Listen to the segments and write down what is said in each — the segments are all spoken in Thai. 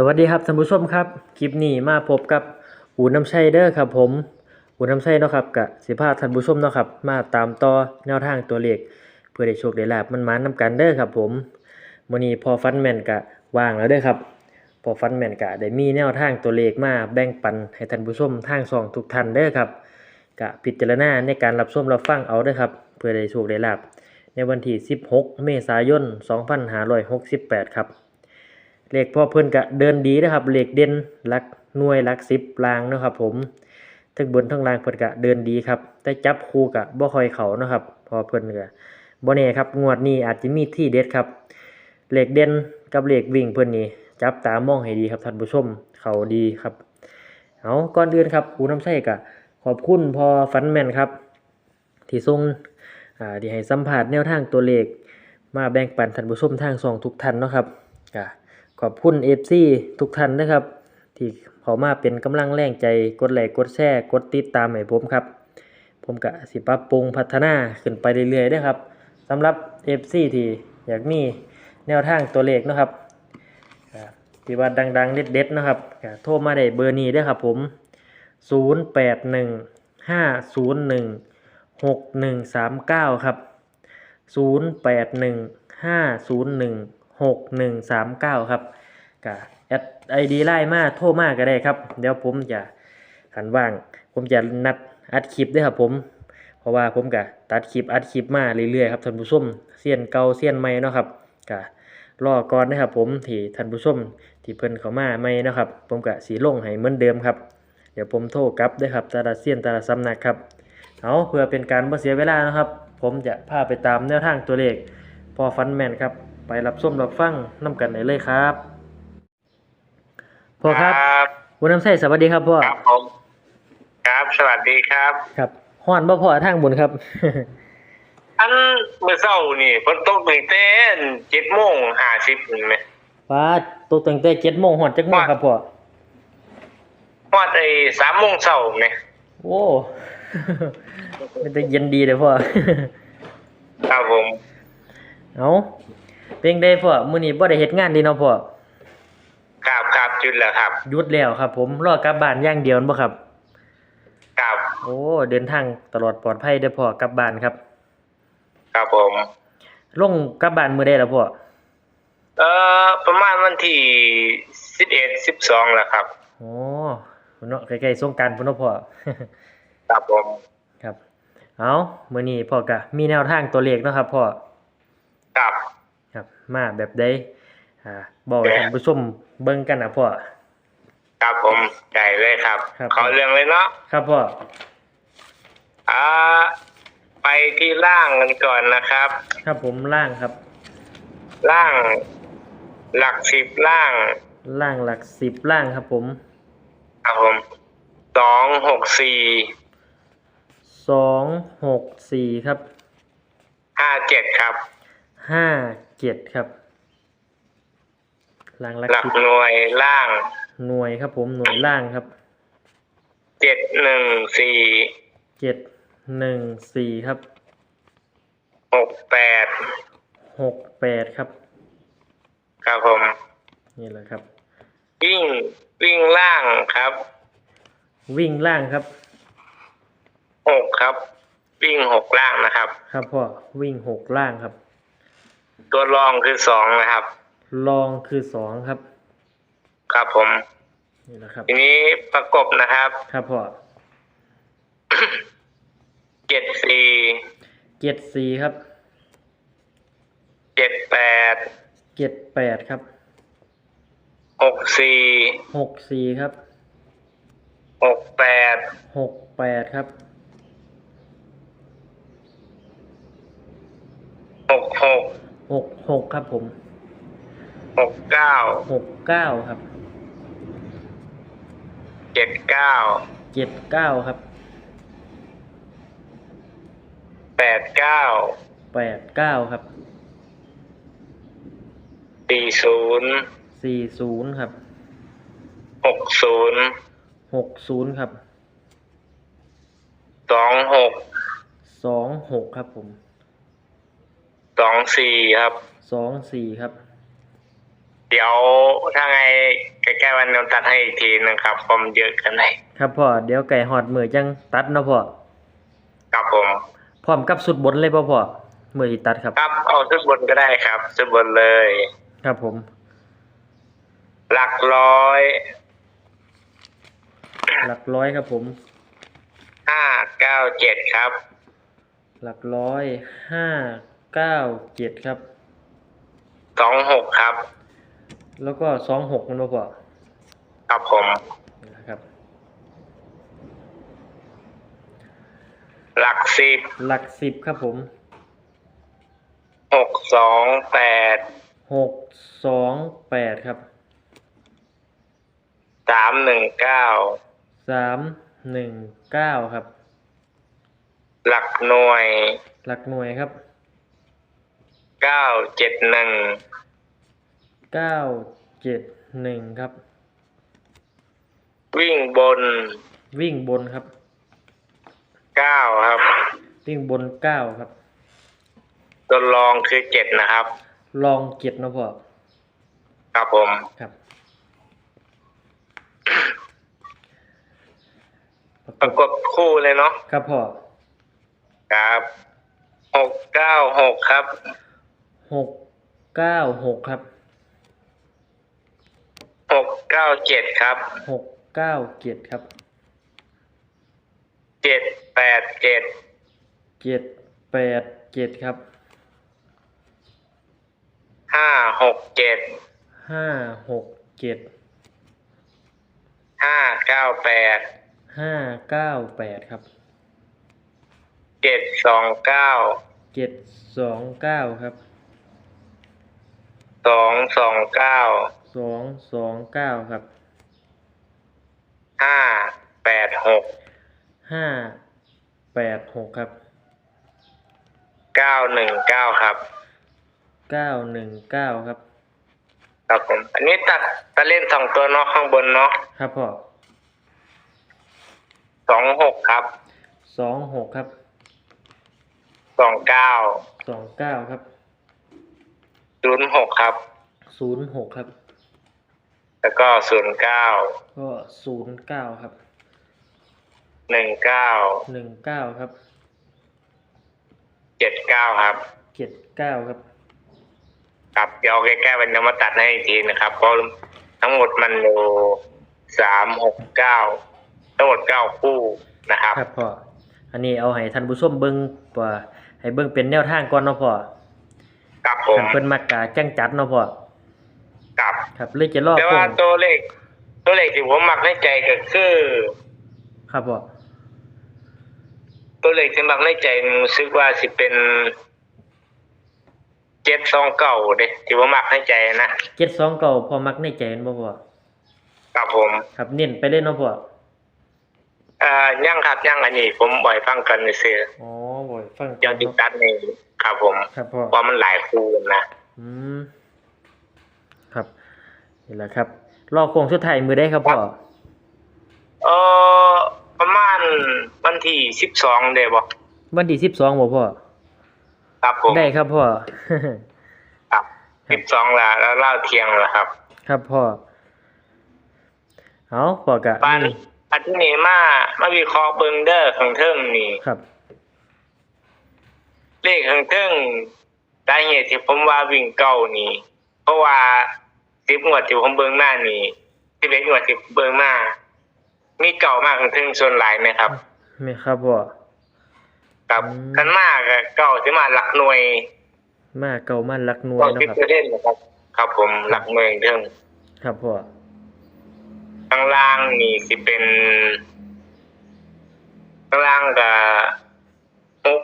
สวัสดีครับท่านผู้ชมครับ คลิปนี้มาพบกับอูน้ำชัยเด้อครับผมอูน้ำชัยเนาะครับกะสิพาท่านผู้ชมเนาะครับมาตามต่อแนวทางตัวเลขเพื่อได้โชคได้ลาบมันมานำกันเด้อครับผมมื้อนี้พอฟันแมนกะว่างแล้วเด้อครับ พอฟันแมนกะได้มีแนวทางตัวเลขมาแบ่งปันให้ท่านผู้ชมทางช่องทุกท่านเด้อครับกะพิจารณาในการรับชมรับฟังเอาเด้อครับเพื่อได้โชคได้ลาบในวันที่ 16 เมษายน 2568 ครับ เลขพ่อเพิ่อนก็เดินดีนะครับเลขเด่นลักหน่วยลักสิบลางนะครับ ผมทั้งบนทั้งล่างเพิ่อนก็เดินดีครับ แต่จับคู่ก็บ่คอยเขานะครับ พอเพิ่อนก็บ่แน่ครับงวดนี้อาจจะมีที่เด็ดครับเลขเด่นกับเลขวิ่งเพิ่อนนี่จับตามองให้ดีครับท่านผู้ชมเขาดีครับเอาก่อนอื่นครับอูน้ำใช้ก็ขอบคุณพอฟันแมนครับที่ส่งอ่าที่ให้สัมภาษณ์แนวทางตัวเลขมาแบ่งปันท่านผู้ชมทางช่องทุกท่านเนาะครับก็ ขอบคุณ FC ทุกท่านนะครับ ที่เขามาเป็นกำลังแรงใจกดไลค์กดแชร์กดติดตามให้ผมครับ ผมก็สิปรับปรุงพัฒนาขึ้นไปเรื่อยๆนะครับสำหรับ FC ที่อยากมีแนวทางตัวเลขนะครับที่ว่าดังๆ เด็ดๆนะครับโทรมาได้เบอร์นี้ได้ครับผม 0815016139 ครับ 081501 0815016139 ครับก็แอดไอดีไลน์มาโทรมาก็ได้ครับ เดี๋ยวผมจะขันว่าง ผมจะนัดอัดคลิปด้วยครับผม เพราะว่าผมก็ตัดคลิปอัดคลิปมาเรื่อยๆครับท่านผู้ชมเสียนเก่าเสียนใหม่เนาะครับก็รอก่อนนะครับผมที่ท่านผู้ชมที่เพิ่นเข้ามาใหม่เนาะครับ ผมก็สีลงให้เหมือนเดิมครับ เดี๋ยวผมโทรกลับด้วยครับต่ละเสียนต่ละสำนักครับเอาเพื่อเป็นการบ่เสียเวลานะครับ ผมจะพาไปตามแนวทางตัวเลขพอฟันแมนครับ ไปรับส้มรับฟังน้ำกันได้เลยครับพ่อครับครับวันน้ำใสสวัสดีครับพ่อครับผมครับ สวัสดีครับครับฮ้อนบ่พ่อทางบนครับ อันเมื่อเช้านี่ฝนตกตั้งแต่เจ็ดโมงห้าสิบนี่ไหมฟ้าตกตั้งแต่เจ็ดโมงหอดจักโมงครับพ่อพอดไอ้สามโมงเช้าไหมโอ้มันจะเย็นดีเลยพ่อครับผมเอา เป็นได้พ่อมื้อนี้บ่ได้เฮ็ดงานดีเนาะพ่อครับครับจุดแล้วครับหยุดแล้วครับ ผมรอกลับบ้านอย่างเดียวนั่นบ่ครับ ครับโอ้เดินทางตลอดปลอดภัยเด้อพ่อกลับบ้านครับ ครับผม ลงกลับบ้านมื้อใดล่ะพ่อเอ่อประมาณวันที่สิบเอ็ดสิบสองแล้วครับโอ้เนาะใกล้ๆสงกรานต์พุ่นเนาะพ่อ ครับผมครับ เอามื้อนี้พ่อก็มีแนวทางตัวเลขเนาะครับพ่อ ครับ ครับ มาแบบใดอ่าบอกให้ท่านผู้ชมเบิ่งกันนะพ่อ ครับผมได้เลยครับ ครับ ขอเรื่องเลยเนาะครับพ่ออ่าไปที่ล่างกันก่อนนะครับ ครับผมล่างครับ ล่างหลักสิบล่างล่างหลักสิบล่างครับผมครับผมสองหกสี่สองหกสี่ครับห้าเจ็ดครับห้า เจ็ดครับล่างหลักหลักสิบหน่วยล่างหน่วยครับ ผมหน่วยล่างครับเจ็ดหนึ่งสี่เจ็ดหนึ่งสี่ครับหกแปดหกแปดครับ ครับผม นี่แหละครับ วิ่งวิ่งล่างครับวิ่งล่างครับหกครับ วิ่งหกล่างนะครับ ครับพ่อวิ่งหกล่างครับ ตัวรองคือสองนะครับลองคือสองครับ ครับผม นี่แหละครับ ทีนี้ประกบนะครับ ครับพ่อเจ็ดสี่เจ็ดสี่ครับ เจ็ดแปด เจ็ดแปดครับ หกสี่หกสี่ครับ หกแปด หกแปดครับ หกหก หกหกครับผมหกเก้าหกเก้าครับเจ็ดเก้าเจ็ดเก้าครับแปดเก้าแปดเก้าครับสี่ศูนย์สี่ศูนย์ครับหกศูนย์หกศูนย์ครับสองหกสองหกครับผม สองสี่ครับ สองสี่ครับ เดี๋ยวถ้าไงใกล้ๆวันนนตัดให้อีกทีนึงครับผมเยอะกันไหนครับพ่อเดี๋ยวไก่ฮอดมือจังตัดเนาะพ่อครับผม พร้อมกับสุดบนเลยบ่พ่อมือที่ตัดครับ ครับเอาชุดบนก็ได้ครับชุดบนเลย ครับผม หลักร้อยหลักร้อยครับผม ห้าเก้าเจ็ดครับ หลักร้อยห้า เก้าเจ็ดครับ สองหกครับ แล้วก็สองหกมันบ่พ่อครับผมนี่นะครับ หลักสิบหลักสิบครับผมหกสองแปดหกสองแปดครับสามหนึ่งเก้าสามหนึ่งเก้าครับ หลักหน่วย หลักหน่วยครับ เก้าเจ็ดหนึ่งเก้าเจ็ดหนึ่งครับ วิ่งบนวิ่งบนครับ เก้าครับวิ่งบนเก้าครับ ตัวรองคือเจ็ดนะครับ ลองเจ็ดเนาะพ่อครับผมครับ ประกบคู่เลยเนาะครับพ่อครับหกเก้าหกครับ หกเก้าหกครับหกเก้าเจ็ดครับหกเก้าเจ็ดครับเจ็ดแปดเจ็ดเจ็ดแปดเจ็ดครับห้าหกเจ็ดห้าหกเจ็ดห้าเก้าแปดห้าเก้าแปดครับเจ็ดสองเก้าเจ็ดสองเก้าครับ สองสองเก้าสองสองเก้าครับห้าแปดหกห้าแปดหกครับเก้าหนึ่งเก้าครับเก้าหนึ่งเก้าครับ ครับผม อันนี้ตัดตัดเล่นสองตัวเนาะข้างบนเนาะครับพ่อสองหกครับสองหกครับสองเก้าสองเก้าครับ ศูนย์หกครับ ศูนย์หกครับ แล้วก็ศูนย์เก้าก็ศูนย์เก้าครับหนึ่งเก้าหนึ่งเก้าครับเจ็ดเก้าครับเจ็ดเก้าครับ ครับเดี๋ยวเอาใกล้ๆวันนี้มาตัดให้อีกทีนะครับเพราะทั้งหมดมันอยู่สามหกเก้าทั้งหมดเก้าคู่นะครับ ครับพ่ออันนี้เอาให้ท่านผู้ชมเบิ่งว่าให้เบิ่งเป็นแนวทางก่อนเนาะพ่อ ครับผมคันเพิ่นมักกะจังจัดเนาะพ่อครับ ครับเลยจะรอแต่โค้ว่างตัวเลข ตัวเลขที่ผมมักในใจก็คือ ครับพ่อตัวเลขที่มักในใจรู้สึกว่าสิเป็นเจ็ดสองเก้าเด้ที่ผมมักในใจนะเจ็ดสองเก่าพอมักในใจแม่นบ่พ่อครับผม ครับเน้นไปเลยเนาะพ่อเอ่อยังครับยังอันนี้ ผมบ่อยฟังกันเสืออ๋อบ่อยฟังยังติดตัดนี่ครับผมครับพ่อเพราะมันหลายคู่นะอืมครับนี่แหละครับ รอโค้งสุดท้ายมือได้ครับพ่อเออประมาณวันที่สิบสองเด้บ่วันที่สิบสองบ่พ่อครับผมได้ครับพ่อครับสิบสองละแล้วเล่าเที่ยงแล้วครับ ครับพ่อเอาพ่อกะบ้านนี่ อันที่นี้มา มาวิเคราะห์เบิงเดอร์ข้างเทิงนี่ครับ เลขข้างเทิงสาเหตุที่ผมว่าวิ่งเก้านี่ เพราะว่าสิบงวดที่ผมเบิ่งหน้านี่สิบเอ็ดงวดที่เบิ่งหน้ามีเก่ามากข้างเทิงส่วนหลายนะครับไม่ครับพ่อครับอืม กันมากอะเก่าที่มาหลักหน่วยมาเก่ามาลักหน่วยเก้าเนาะสิบครับเปอร์เซ็นต์นะครับ ครับผมหลักหน่วยข้างเทิง ครับพ่อ ข้างล่างนี่สิเป็นข้างล่างกับหก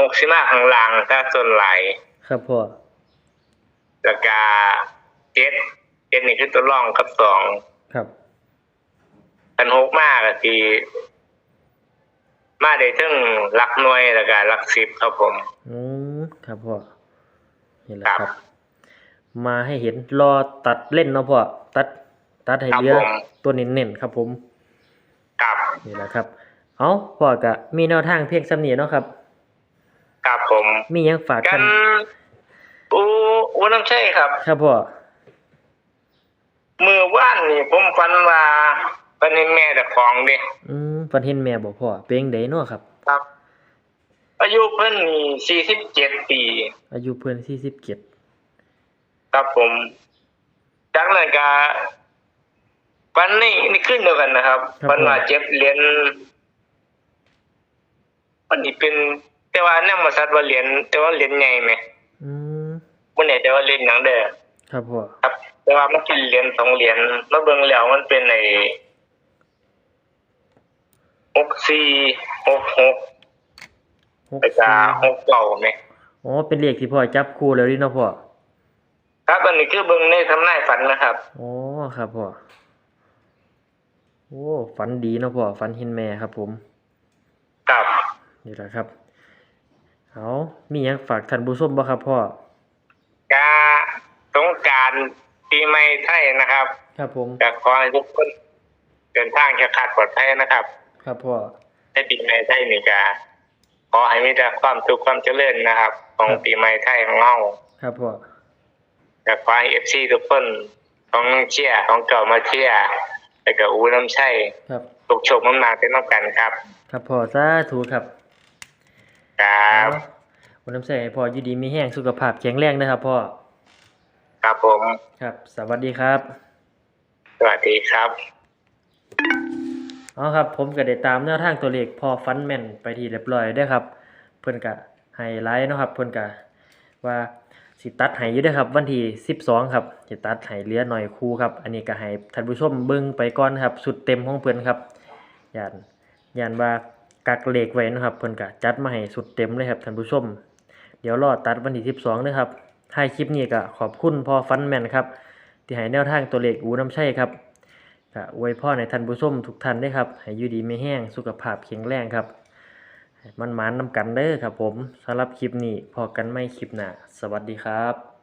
หกสิมาข้างล่างถ้าส่วนหลายครับพ่อแล้วก็เจ็ดเจ็ดนี่คือตัวร่องกับสองครับอันหกมากก็คือมาได้ถึงหลักหน่วยแล้วก็หลักสิบครับผมอืมครับพ่อนี่แหละครับครับมาให้เห็นรอตัดเล่นเนาะพ่อตัด ตัดให้ครับเหลือผม ตัวเน้นๆครับผมครับนี่แหละครับ เอาพ่อกะมีแนวทางเพียงสำนีเนาะครับครับผมมีหยังฝากกักันนอูอูน้ำใช่ครับ ครับพ่อว่านนี่ผมฝันว่าเป็นเห็นแม่แต่ของเด้อืมฝันเห็นแม่บ่พ่อเป็นจั่งใดเนาะครับ ครับ อายุเพิ่นนี่สี่สิบเจ็ดปี อายุเพิ่น47ครับผมจากนั้นก็ วันนี้นี่ขึ้นเดียวกันนะครับวันว่าเจ็บเหรียญวันนี้เป็น แต่ว่าแนำมาสัตว์ว่าเหรียญแต่ว่าเหรียญใหญ่ไหมอืมบ่แน่ใจว่าเหรียญหยังเด้อครับพ่อครับ แต่ว่ามันเป็นเหรียญสองเหรียญมาเบิ่งแล้วมันเป็นไอ้หกสี่หกหก64แล้วก็หกเก้าไหมอ๋อเป็นเลขที่พ่อจับคู่แล้วนี่เนาะพ่อครับอันนี้คือเบิ่งในทำนายฝันนะครับ อ๋อครับพ่อโอ้ฝันดีเนาะพ่อฝันเห็นแม่ครับ ผมครับนี่แหละครับเอามีหยังฝากท่านผู้ชมบ่ครับพ่อกาสงกรารปีใหม่ไทยนะครับ ครับผมก็ขอให้ทุกคนเดินทางแค่ขาดปลอดภัยนะครับ ครับพ่อในปีใหม่ไทยนี่ก็ขอให้มีแต่ความสุขความเจริญนะครับ ของปีใหม่ไทยของเราครับพ่อก็ขอให้เอฟซีทุกคนของเชียร์ของเก่ามาเชียร์ แล้วก็อูน้ำชัยครับตกโชคน้ำหนาเป็นน้องกันครับ ครับพ่อสาธุครับครับวันน้ำใส่ให้พ่ออยู่ดีมีแห้งสุขภาพแข็งแรงนะครับพ่อครับผมครับ สวัสดีครับ สวัสดีครับเอาครับ ผมก็ได้ตามแนวทางตัวเลขพอฟันแม่นไปที่เรียบร้อยได้อครับ เพิ่นก็ให้ไลท์เนาะครับ เพิ่นก็ว่า สิตัดให้อยู่ด้อครับ วันที่12ครับสิตัดให้เหลือหน่อยคู่ครับ อันนี้ก็ให้ท่านผู้ชมเบิ่งไปก่อนครับสุดเต็มของเพิ่นครับยานยานว่ากักเลขไว้นะครับเพิ่นก็จัดมาให้สุดเต็มเลยครับท่านผู้ชม เดี๋ยวรอตัดวันที่12นะครับท้ายคลิปนี้ก็ขอบคุณพอฟันแมนครับที่ให้แนวทางตัวเลขอูน้ำใช่ครับก็อวยพรในท่านผู้ชมทุกท่านด้วยครับให้อยู่ดีไม่แห้งสุขภาพแข็งแรงครับ มันหมานนำกันเด้อครับผมสำหรับคลิปนี้พอกันไม่คลิปหน้าสวัสดีครับ